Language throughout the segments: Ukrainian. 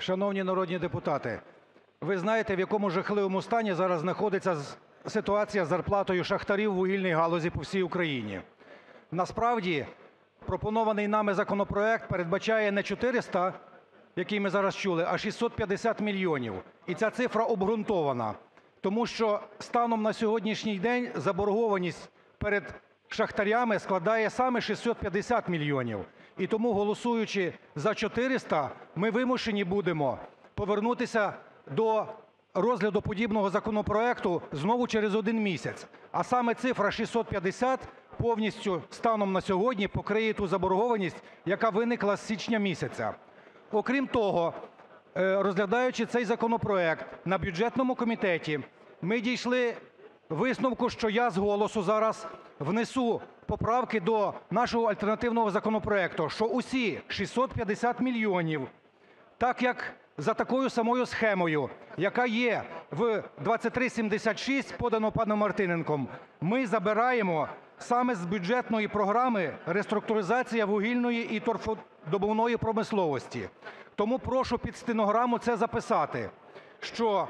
Шановні народні депутати, ви знаєте, в якому жахливому стані зараз знаходиться ситуація з зарплатою шахтарів в вугільній галузі по всій Україні. Насправді пропонований нами законопроект передбачає не 400, який ми зараз чули, а 650 мільйонів. І ця цифра обґрунтована, тому що станом на сьогоднішній день заборгованість перед шахтарями складає саме 650 мільйонів. І тому, голосуючи за 400, ми вимушені будемо повернутися до розгляду подібного законопроекту знову через один місяць. А саме цифра 650 повністю станом на сьогодні покриє ту заборгованість, яка виникла з січня місяця. Окрім того, е, розглядаючи цей законопроект на бюджетному комітеті, ми дійшли висновку, що я з голосу зараз внесу поправки до нашого альтернативного законопроекту, що усі 650 мільйонів так як за такою самою схемою, яка є в 2376, подано паном Мартиненком, ми забираємо саме з бюджетної програми "Реструктуризація вугільної і торфодобувної промисловості". Тому прошу під стенограму це записати, що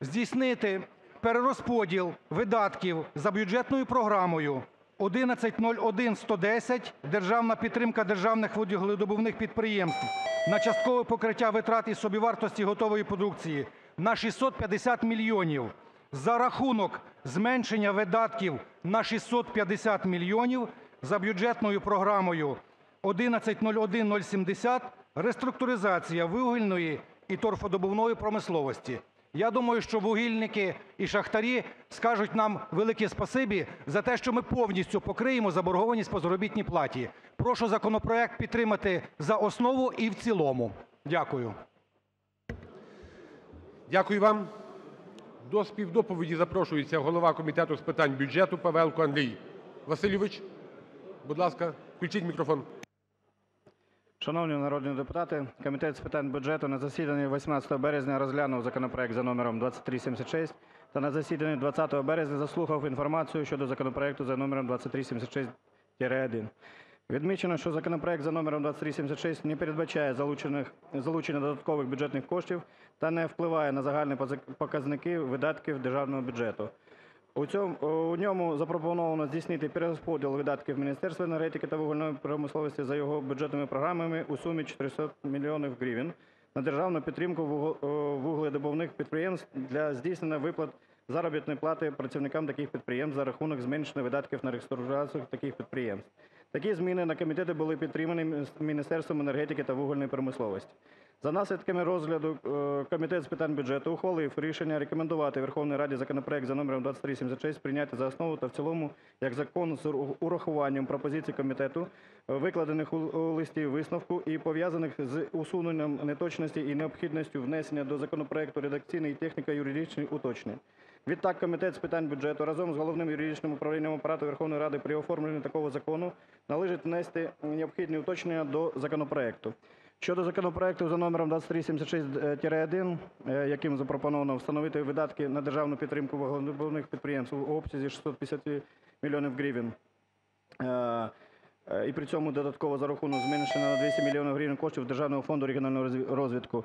здійснити перерозподіл видатків за бюджетною програмою 110110 "Державна підтримка державних вугледобувних підприємств" на часткове покриття витрат із собівартості готової продукції на 650 мільйонів за рахунок зменшення видатків на 650 мільйонів за бюджетною програмою 110170 "Реструктуризація вугільної і торфодобувної промисловості". Я думаю, що вугільники і шахтарі скажуть нам велике спасибі за те, що ми повністю покриємо заборгованість по заробітній платі. Прошу законопроект підтримати за основу і в цілому. Дякую. Дякую вам. До співдоповіді запрошується голова Комітету з питань бюджету Павелко Андрій Васильович. Будь ласка, включіть мікрофон. Шановні народні депутати, Комітет з питань бюджету на засіданні 18 березня розглянув законопроект за номером 2376 та на засіданні 20 березня заслухав інформацію щодо законопроекту за номером 2376-1. Відмічено, що законопроект за номером 2376 не передбачає залучення додаткових бюджетних коштів та не впливає на загальні показники видатків державного бюджету. У цьому у ньому запропоновано здійснити перерозподіл видатків Міністерства енергетики та вугільної промисловості за його бюджетними програмами у сумі 400 мільйонів гривень на державну підтримку е, вугледобувних підприємств для здійснення виплат заробітної плати працівникам таких підприємств за рахунок зменшення видатків на реструктуризацію таких підприємств. Такі зміни на комітеті були підтримані Мініс- Міністерством енергетики та вугільної промисловості. За наслідками розгляду е, Комітет з питань бюджету ухвалив рішення рекомендувати Верховній Раді законопроект за номером 2376 прийняти за основу та в цілому як закон з урахуванням пропозицій комітету, е, викладених у листі висновку і пов'язаних з усуненням неточностей і необхідністю внесення до законопроекту редакційних і техніко-юридичних уточнень. Відтак Комітет з питань бюджету разом з Головним юридичним управлінням Апарату Верховної Ради при оформленні такого закону належить внести необхідні уточнення до законопроекту. Щодо законопроекту за номером 2376-1, е, яким запропоновано встановити видатки на державну підтримку вугледобувних підприємств у обсязі 650 мільйонів гривень, е, е, і при цьому додатково за рахунок зменшення на 200 мільйонів гривень коштів Державного фонду регіонального розвитку,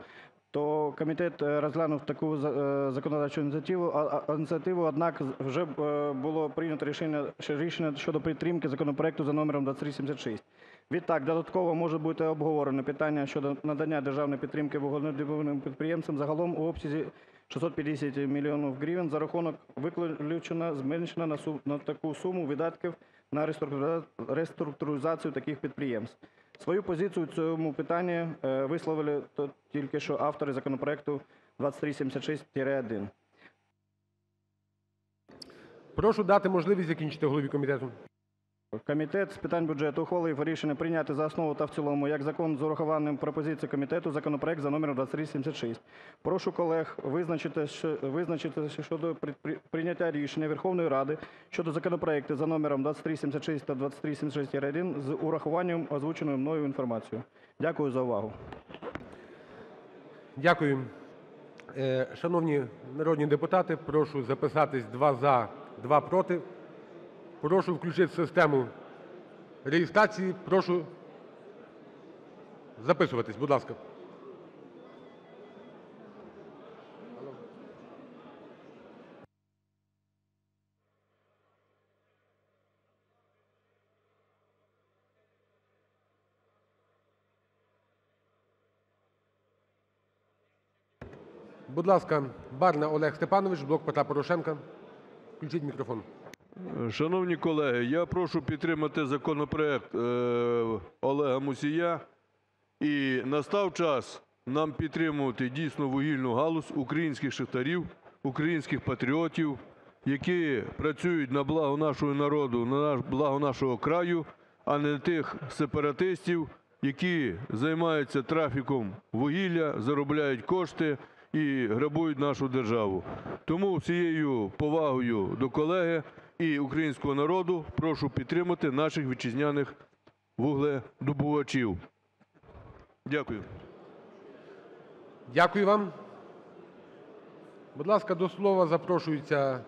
то комітет е, розглянув таку за- е, законодавчу ініціативу, однак вже е, було прийнято рішення щодо підтримки законопроекту за номером 2376. Відтак, додатково може бути обговорено питання щодо надання державної підтримки вугледобувним підприємцям загалом у обсязі 650 мільйонів гривень за рахунок виключено зменшено на таку суму видатків на реструктуризацію таких підприємств. Свою позицію в цьому питанні е, висловили тільки що автори законопроекту 2376-1. Прошу дати можливість закінчити голові комітету. Комітет з питань бюджету ухвалив рішення прийняти за основу та в цілому як закон з урахуванням пропозицій комітету законопроект за номером 2376. Прошу колег визначити, визначитися щодо при- при- прийняття рішення Верховної Ради щодо законопроекту за номером 2376 та 2376-1 з урахуванням озвученої мною інформацією. Дякую за увагу. Дякую. Е, Шановні народні депутати, прошу записатись: два – за, два – проти. Прошу включити систему реєстрації. Прошу записуватись, будь ласка. Будь ласка, Барна Олег Степанович, блок Петра Порошенка. Включіть мікрофон. Шановні колеги, я прошу підтримати законопроект е, Олега Мусія. І настав час нам підтримувати дійсно вугільну галузь українських шахтарів, українських патріотів, які працюють на благо нашого народу, на благо нашого краю, а не тих сепаратистів, які займаються трафіком вугілля, заробляють кошти і грабують нашу державу. Тому всією повагою до колеги і українського народу прошу підтримати наших вітчизняних вугледобувачів. Дякую. Дякую вам. Будь ласка, до слова запрошується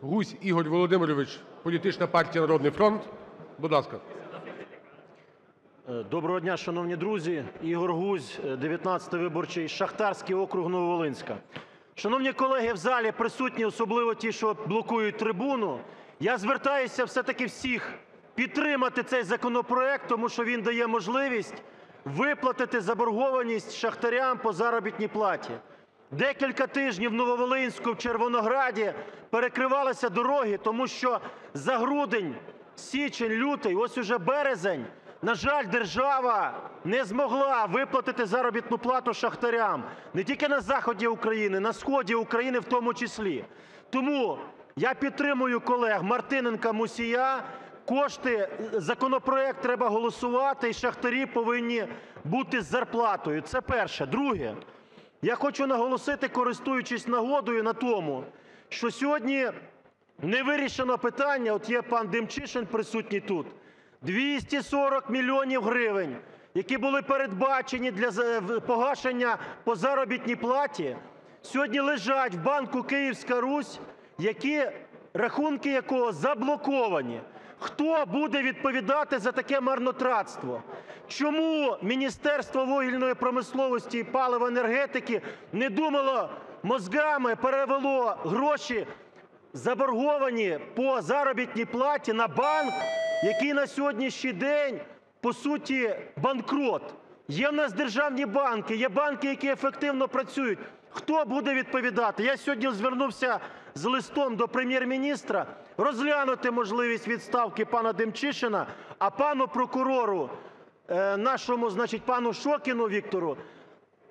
Гузь Ігор Володимирович, політична партія "Народний фронт". Будь ласка. Доброго дня, шановні друзі! Ігор Гузь, е, 19 виборчий, Шахтарський округ Нововолинська. Шановні колеги в залі присутні, особливо ті, що блокують трибуну, я звертаюся все-таки всіх підтримати цей законопроект, тому що він дає можливість виплатити заборгованість шахтарям по заробітній платі. Декілька тижнів в Нововолинську, в Червонограді перекривалися дороги, тому що за грудень, січень, лютий, ось уже березень, на жаль, держава не змогла виплатити заробітну плату шахтарям не тільки на заході України, на сході України в тому числі. Тому я підтримую колег Мартиненка, Мусія. Кошти, законопроект треба голосувати, і шахтарі повинні бути з зарплатою. Це перше. Друге. Я хочу наголосити, користуючись нагодою, на тому, що сьогодні не вирішено питання, от є пан Демчишин присутній тут, 240 мільйонів гривень, які були передбачені для погашення по заробітній платі, сьогодні лежать в банку "Київська Русь", які, рахунки якого заблоковані. Хто буде відповідати за таке марнотратство? Чому Міністерство вугільної промисловості і палива енергетики не думало мозгами, перевело гроші, заборговані по заробітній платі, на банк, який на сьогоднішній день по суті банкрот? Є в нас державні банки, є банки, які ефективно працюють. Хто буде відповідати? Я сьогодні звернувся з листом до Прем'єр-міністра розглянути можливість відставки пана Демчишина, а пану прокурору е, нашому, значить, пану Шокіну Віктору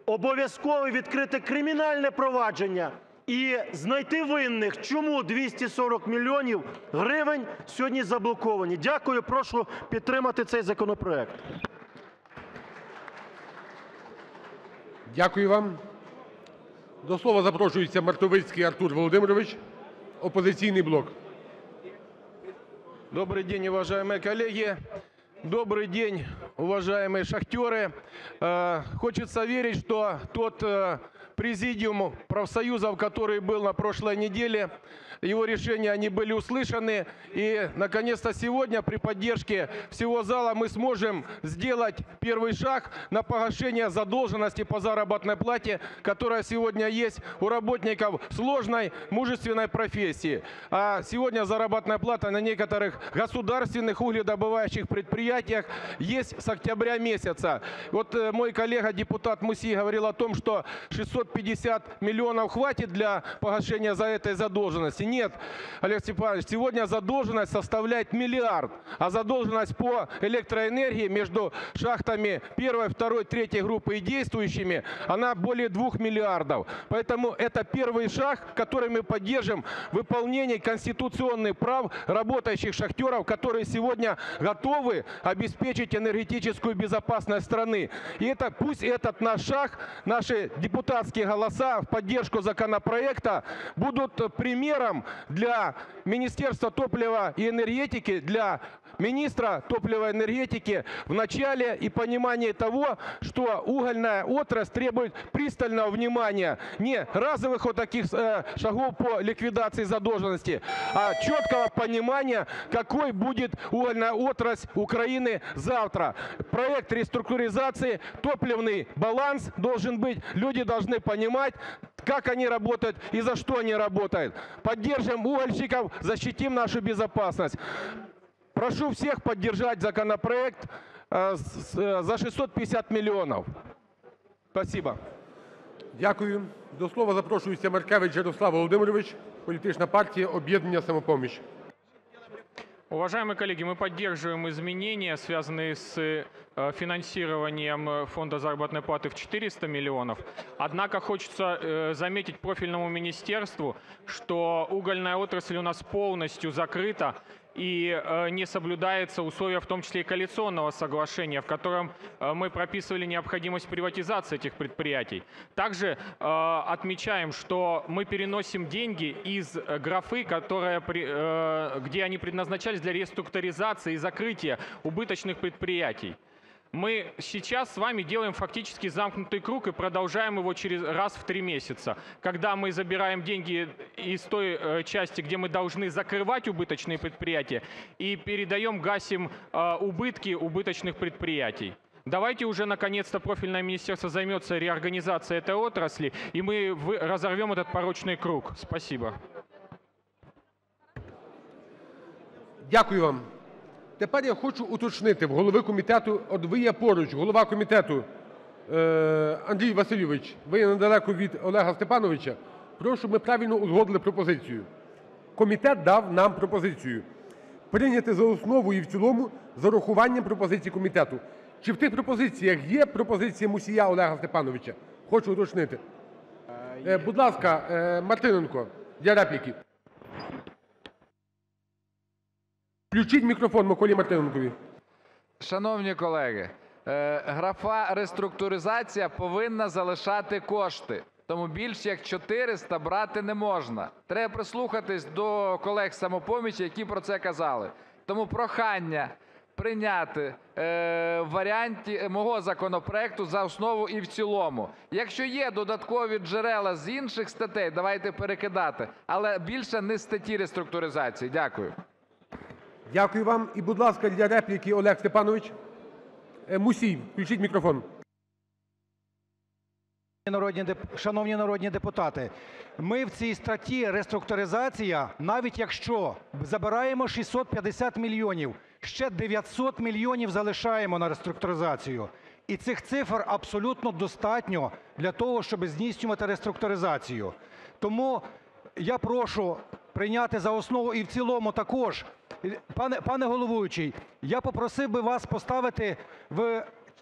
обов'язково відкрити кримінальне провадження і знайти винних, чому 240 мільйонів гривень сьогодні заблоковані. Дякую. Прошу підтримати цей законопроект. Дякую вам. До слова запрошується Мартовицький Артур Володимирович, "Опозиційний блок". Добрый день, уважаемые коллеги! Добрый день, уважаемые шахтеры! Э, Хочется верить, что тот э, президиум профсоюзов, который был на прошлой неделе, его решения, они были услышаны. И, наконец-то, сегодня при поддержке всего зала мы сможем сделать первый шаг на погашение задолженности по заработной плате, которая сегодня есть у работников сложной, мужественной профессии. А сегодня заработная плата на некоторых государственных угледобывающих предприятиях есть с октября месяца. Вот э, мой коллега депутат Муси говорил о том, что 650 миллионов хватит для погашения за этой задолженности. Нет, Олег Степанович, сегодня задолженность составляет миллиард, а задолженность по электроэнергии между шахтами первой, второй, третьей группы и действующими, она более 2 миллиардов. Поэтому это первый шаг, который мы поддержим в выполнении конституционных прав работающих шахтеров, которые сегодня готовы обеспечить энергетическую безопасность страны. И это пусть этот наш шаг, наши депутатские голоса в поддержку законопроекта будут примером для Министерства топлива и энергетики, для министра топлива и энергетики в начале и понимании того, что угольная отрасль требует пристального внимания, не разовых вот таких э, шагов по ликвидации задолженности, а четкого понимания, какой будет угольная отрасль Украины завтра. Проект реструктуризации, топливный баланс должен быть, люди должны понимать, как они работают и за что они работают. Поддержим угольщиков, защитим нашу безопасность. Прошу всех поддержать законопроект э, с- э, за 650 миллионов. Спасибо. Дякую. До слова запрошується Маркевич Ярослав Володимирович, політична партія «Об'єднання "Самопоміч". Уважаемые коллеги, мы поддерживаем изменения, связанные с э, финансированием э, фонда заработной платы в 400 миллионов. Однако хочется э, заметить профильному министерству, что угольная отрасль у нас полностью закрыта и э, не соблюдается условия, в том числе и коалиционного соглашения, в котором э, мы прописывали необходимость приватизации этих предприятий. Также э, отмечаем, что мы переносим деньги из графы, которая, где они предназначались для реструктуризации и закрытия убыточных предприятий. Мы сейчас с вами делаем фактически замкнутый круг и продолжаем его через раз в три месяца, когда мы забираем деньги из той э, части, где мы должны закрывать убыточные предприятия, и передаем, гасим э, убытки убыточных предприятий. Давайте уже наконец-то профильное министерство займется реорганизацией этой отрасли, и мы разорвем этот порочный круг. Спасибо. Дякую вам. Тепер я хочу уточнити в голови комітету, от ви є поруч, голова комітету е, Андрій Васильович, ви є недалеко від Олега Степановича. Прошу, щоб ми правильно узгодили пропозицію. Комітет дав нам пропозицію прийняти за основу і в цілому з урахуванням пропозицій комітету. Чи в тих пропозиціях є пропозиція Мусія Олега Степановича? Хочу уточнити. Е, будь ласка, е, Мартиненко, для репліки. Включіть мікрофон Миколі Мартиненкові. Шановні колеги, е, графа реструктуризація повинна залишати кошти. Тому більш як 400 брати не можна. Треба прислухатись до колег самопомічі, які про це казали. Тому прохання прийняти е, в варіанті мого законопроекту за основу і в цілому. Якщо є додаткові джерела з інших статей, давайте перекидати, але більше не статті реструктуризації. Дякую. Дякую вам. І, будь ласка, для репліки Олег Степанович. Е, Мусій, включіть мікрофон. Шановні народні депутати, ми в цій статті реструктуризація, навіть якщо забираємо 650 мільйонів, ще 900 мільйонів залишаємо на реструктуризацію. І цих цифр абсолютно достатньо для того, щоб здійснювати реструктуризацію. Тому я прошу прийняти за основу і в цілому також. Пане, головуючий, я попросив би вас поставити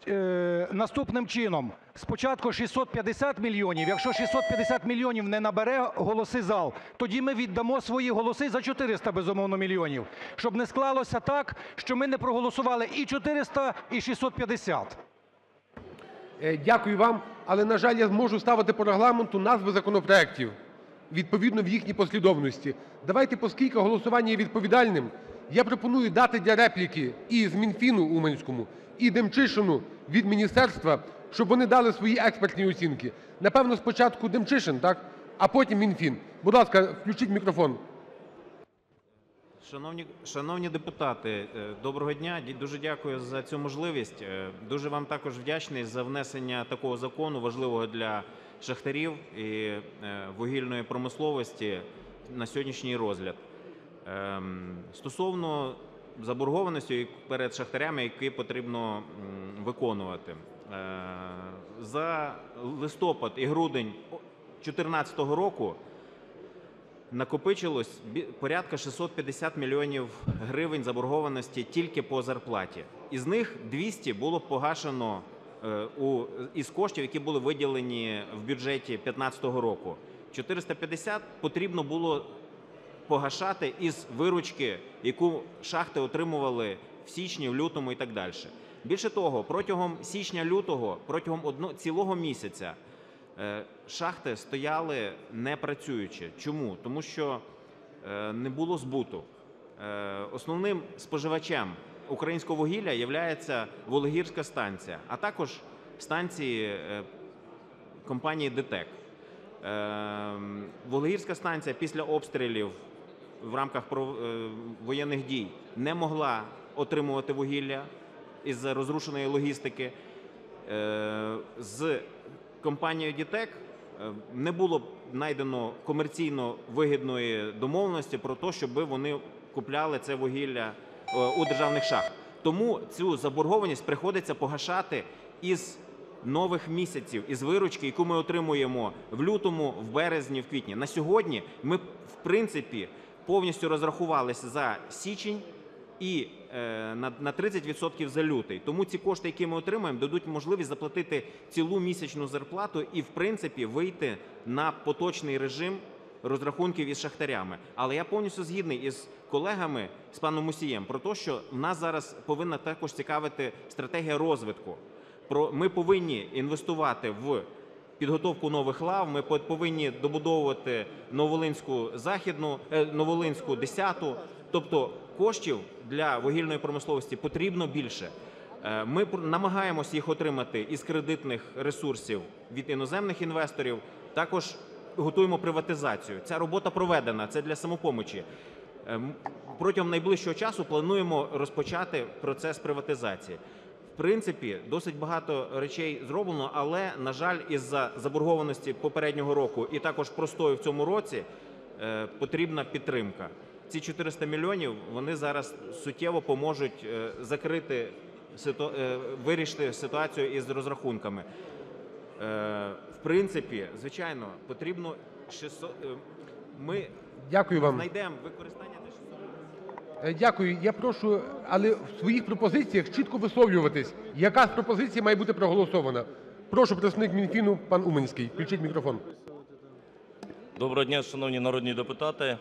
е, наступним чином. Спочатку 650 мільйонів. Якщо 650 мільйонів не набере голоси зал, тоді ми віддамо свої голоси за 400, безумовно, мільйонів. Щоб не склалося так, що ми не проголосували і 400, і 650. Е, Дякую вам. Але, на жаль, я зможу ставити по регламенту назви законопроектів відповідно в їхній послідовності. Давайте, оскільки голосування є відповідальним, я пропоную дати для репліки і з Мінфіну Уманському, і Демчишину від міністерства, щоб вони дали свої експертні оцінки. Напевно, спочатку Демчишин, так? А потім Мінфін. Будь ласка, включіть мікрофон. Шановні, шановні депутати, е, доброго дня. Дуже дякую за цю можливість. Е, Дуже вам також вдячний за внесення такого закону, важливого для шахтарів і е, вугільної промисловості на сьогоднішній розгляд. Ем, Стосовно заборгованості перед шахтарями, які потрібно виконувати. Е, За листопад і грудень 2014 року накопичилось порядка 650 мільйонів гривень заборгованості тільки по зарплаті. Із них 200 було погашено е, із коштів, які були виділені в бюджеті 2015 року. 450 потрібно було погашати із виручки, яку шахти отримували в січні, в лютому і так далі. Більше того, протягом січня-лютого, протягом одно, цілого місяця е, шахти стояли не працюючи. Чому? Тому що е, не було збуту. Е, Основним споживачем українського вугілля є Вологірська станція, а також станції компанії ДТЕК. Ем, Вологірська станція після обстрілів в рамках е, воєнних дій не могла отримувати вугілля із-за розрушеної логістики. Е, З компанією «Дітек» е, не було знайдено комерційно вигідної домовленості про те, щоб вони купляли це вугілля у державних шахт. Тому цю заборгованість приходиться погашати із нових місяців із виручки, яку ми отримуємо в лютому, в березні, в квітні. На сьогодні ми, в принципі, повністю розрахувалися за січень і е, на, на 30% за лютий. Тому ці кошти, які ми отримаємо, дадуть можливість заплатити цілу місячну зарплату і, в принципі, вийти на поточний режим розрахунків із шахтарями. Але я повністю згідний із колегами, з паном Мусієм, про те, що нас зараз повинна також цікавити стратегія розвитку. Ми повинні інвестувати в підготовку нових лав. Ми повинні добудовувати Новолинську західну, е, Новолинську 10-ту. Тобто коштів для вугільної промисловості потрібно більше. Е, Ми намагаємося їх отримати із кредитних ресурсів від іноземних інвесторів. Також готуємо приватизацію. Ця робота проведена. Це для самопомочі. Е, Протягом найближчого часу плануємо розпочати процес приватизації. В принципі, досить багато речей зроблено, але на жаль, із-за заборгованості попереднього року і також простою в цьому році е, потрібна підтримка. Ці 400 мільйонів вони зараз суттєво поможуть е, закрити е, вирішити ситуацію із розрахунками. В принципі, звичайно, потрібно 600... е, Ми Дякую вам. знайдемо використання для 600 Дякую. Я прошу, але в своїх пропозиціях чітко висловлюватись, яка з пропозицій має бути проголосована. Прошу, представник Мінфіну, пан Уманський. Включіть мікрофон. Доброго дня, шановні народні депутати.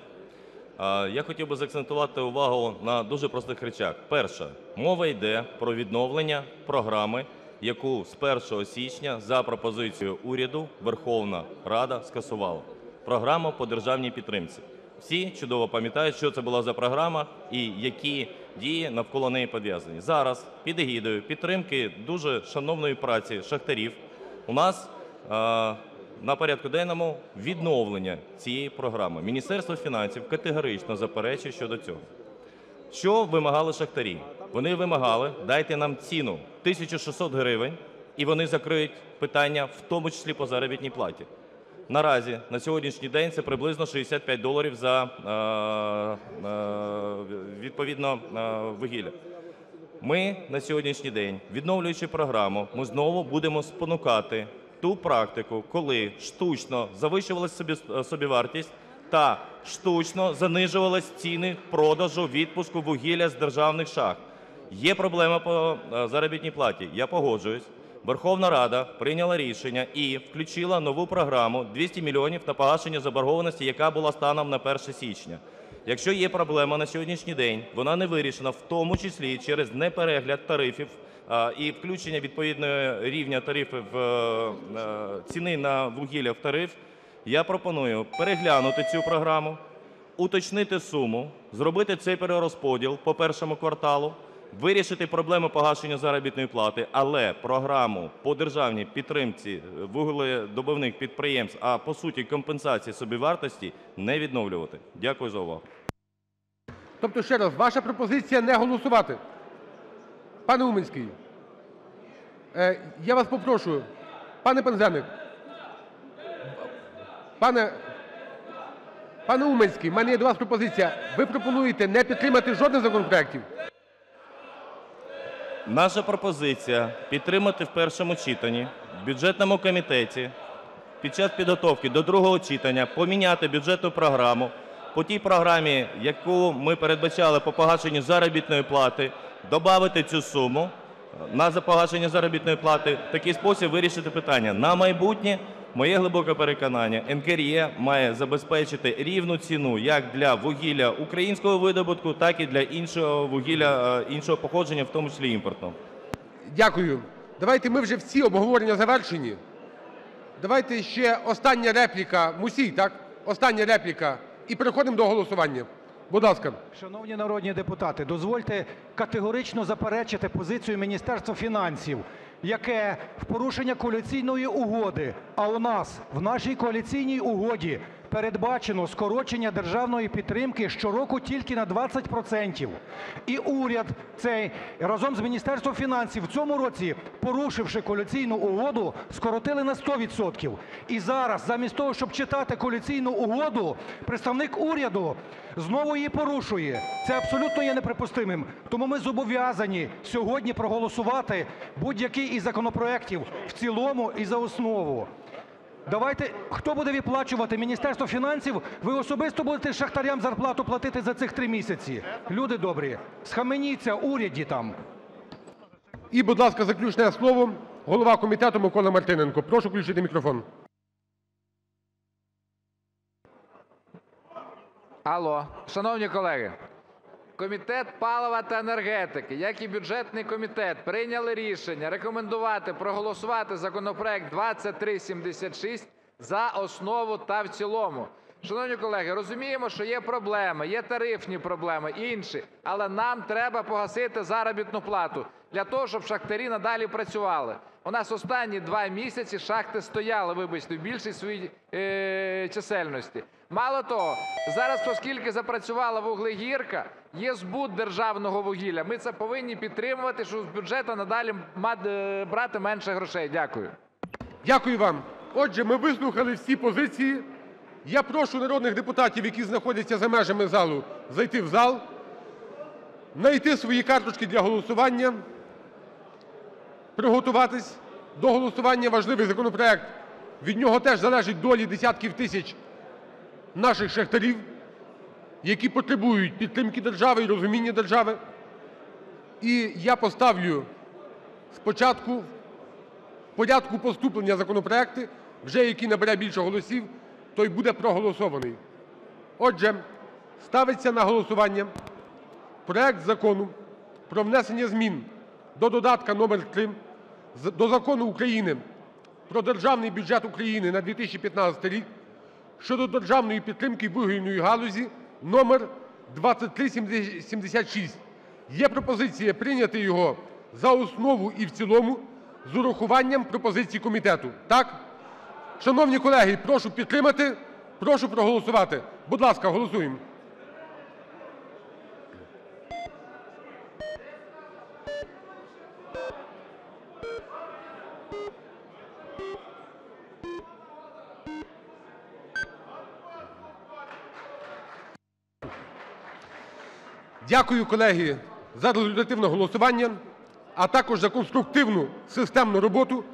Я хотів би заакцентувати увагу на дуже простих речах. Перше, мова йде про відновлення програми, яку з 1 січня за пропозицією уряду Верховна Рада скасувала. Програма по державній підтримці. Всі чудово пам'ятають, що це була за програма і які дії навколо неї пов'язані. Зараз під егідою підтримки дуже шановної праці шахтарів у нас а, на порядку денному відновлення цієї програми. Міністерство фінансів категорично заперечує щодо цього. Що вимагали шахтарі? Вони вимагали, дайте нам ціну 1600 гривень, і вони закриють питання, в тому числі по заробітній платі. Наразі на сьогоднішній день це приблизно 65 доларів за е, е, відповідно е, вугілля. Ми на сьогоднішній день, відновлюючи програму, ми знову будемо спонукати ту практику, коли штучно завищувалася собі, собівартість та штучно занижувались ціни продажу відпуску вугілля з державних шахт. Є проблема по заробітній платі. Я погоджуюсь. Верховна Рада прийняла рішення і включила нову програму 200 мільйонів на погашення заборгованості, яка була станом на 1 січня. Якщо є проблема на сьогоднішній день, вона не вирішена, в тому числі через неперегляд тарифів і включення відповідного рівня тарифів е, ціни на вугілля в тариф. Я пропоную переглянути цю програму, уточнити суму, зробити цей перерозподіл по першому кварталу, вирішити проблему погашення заробітної плати, але програму по державній підтримці вугледобувних підприємств, а по суті компенсації собівартості не відновлювати. Дякую за увагу. Тобто, ще раз, ваша пропозиція не голосувати. Пане Уманський, е, я вас попрошу, пане Пинзеник, пане, пане Уманський, в мене є до вас пропозиція. Ви пропонуєте не підтримати жодних законопроєктів? Наша пропозиція підтримати в першому читанні в бюджетному комітеті під час підготовки до другого читання поміняти бюджетну програму по тій програмі, яку ми передбачали по погашенню заробітної плати, додати цю суму на запогашення заробітної плати, в такий спосіб вирішити питання. На майбутнє, моє глибоке переконання, НКРЄ має забезпечити рівну ціну як для вугілля українського видобутку, так і для іншого вугілля е, іншого походження, в тому числі імпортного. Дякую. Давайте ми вже всі обговорення завершені. Давайте ще остання репліка. Мусій, так? Остання репліка. І переходимо до голосування. Будь ласка. Шановні народні депутати, дозвольте категорично заперечити позицію Міністерства фінансів, яке в порушення коаліційної угоди, а у нас в нашій коаліційній угоді передбачено скорочення державної підтримки щороку тільки на 20 процентів. І уряд цей разом з Міністерством фінансів в цьому році, порушивши коаліційну угоду, скоротили на 100 відсотків. І зараз замість того, щоб читати коаліційну угоду, представник уряду знову її порушує. Це абсолютно є неприпустимим. Тому ми зобов'язані сьогодні проголосувати будь-який із законопроектів в цілому і за основу. Давайте, хто буде виплачувати? Міністерство фінансів? Ви особисто будете шахтарям зарплату платити за цих три місяці? Люди добрі, схаменіться, уряді там. І, будь ласка, заключне слово голова комітету Микола Мартиненко. Прошу включити мікрофон. Алло, шановні колеги, Комітет палива та енергетики, як і бюджетний комітет, прийняли рішення рекомендувати проголосувати законопроект 2376 за основу та в цілому. Шановні колеги, розуміємо, що є проблеми, є тарифні проблеми, інші, але нам треба погасити заробітну плату для того, щоб шахтарі надалі працювали. У нас останні два місяці шахти стояли, вибачте, в більшій своїй е, чисельності. Мало того, зараз, оскільки запрацювала вуглегірка, є збут державного вугілля. Ми це повинні підтримувати, щоб з бюджету надалі е, брати менше грошей. Дякую. Дякую вам. Отже, ми вислухали всі позиції. Я прошу народних депутатів, які знаходяться за межами залу, зайти в зал, знайти свої карточки для голосування, приготуватись до голосування. Важливий законопроект, від нього теж залежать долі десятків тисяч наших шахтарів, які потребують підтримки держави і розуміння держави. І я поставлю спочатку в порядку поступлення законопроекти, вже який набере більше голосів, той буде проголосований. Отже, ставиться на голосування проект Закону про внесення змін до додатка номер 3 до Закону України "Про Державний бюджет України на 2015 рік" щодо державної підтримки вугільної галузі (номер 2376). Є пропозиція прийняти його за основу і в цілому з урахуванням пропозицій комітету. Так? Шановні колеги, прошу підтримати, прошу проголосувати. Будь ласка, голосуємо. Дякую, колеги, за результативне голосування, а також за конструктивну системну роботу.